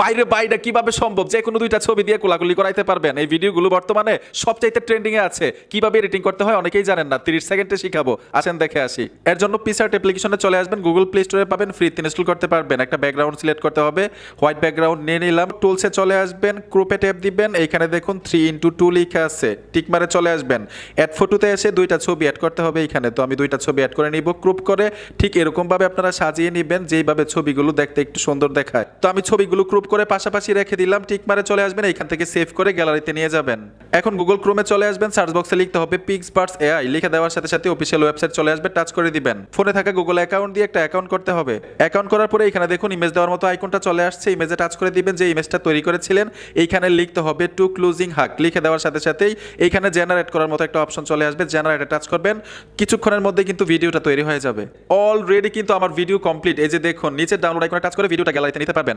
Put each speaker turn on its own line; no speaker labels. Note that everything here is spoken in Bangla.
বাইরে বাইরে কীভাবে সম্ভব? যে কোনো দুইটা ছবি দিয়ে কোলাকুলি করাইতে পারবেন। এই ভিডিওগুলো বর্তমানে সবচাইতে ট্রেন্ডিং এ আছে। কীভাবে এডিটিং করতে হয় অনেকেই জানেন না। 30 সেকেন্ডে শিখাবো। আসেন দেখে আসি। এর জন্য পিসার্ট অ্যাপ্লিকেশনে চলে আসবেন। গুগল প্লে স্টোরে পাবেন ফ্রিতে ইনস্টল করতে পারবেন। একটা ব্যাকগ্রাউন্ড সিলেক্ট করতে হবে। হোয়াইট ব্যাকগ্রাউন্ড নিয়ে নিলাম। টুলসে চলে আসবেন। ক্রুপে ট্যাপ দিবেন। এইখানে দেখুন থ্রি ইন্টু টু লিখে আছে। টিকমারে চলে আসবেন। অ্যাড ফটোতে এসে দুইটা ছবি অ্যাড করতে হবে এইখানে। তো আমি দুইটা ছবি অ্যাড করে নিব। ক্রুপ করে ঠিক এরকম ভাবে আপনারা সাজিয়ে নেবেন। যেইভাবে ছবিগুলো দেখতে একটু সুন্দর দেখায়। তো আমি ছবিগুলো ক্রুপ করে পাশাপাশি রেখে দিলাম, টিক মারে চলে আসবেন, এইখান থেকে সেভ করে গ্যালারিতে নিয়ে যাবেন। এখন গুগল ক্রোমে চলে আসবেন, সার্চ বক্সে লিখতে হবে পিক্স বার্ডস এআই, লিখে দেওয়ার সাথে সাথে অফিসিয়াল ওয়েবসাইট চলে আসবে, টাচ করে দিবেন। ফোনে থাকা গুগল অ্যাকাউন্ট দিয়ে একটা অ্যাকাউন্ট করতে হবে। অ্যাকাউন্ট করার পরে এখানে দেখুন ইমেজ দেওয়ার মতো আইকনটা চলে আসছে ইমেজে টাচ করে দিবেন, যে ইমেজটা তৈরি করেছিলেন, এইখানে লিখতে হবে টু ক্লোজিং হাক লিখে দেওয়ার সাথে সাথেই এইখানে জেনারেট করার মতো একটা অপশন চলে আসবে জেনারেটে টাচ করবেন, কিছুক্ষণের মধ্যে কিন্তু ভিডিওটা তৈরি হয়ে যাবে। অলরেডি কিন্তু আমার ভিডিও কমপ্লিট এই যে দেখুন নিচে ডাউনলোড আইকনে টাচ করে ভিডিওটা গ্যালারিতে নিতে পারবেন।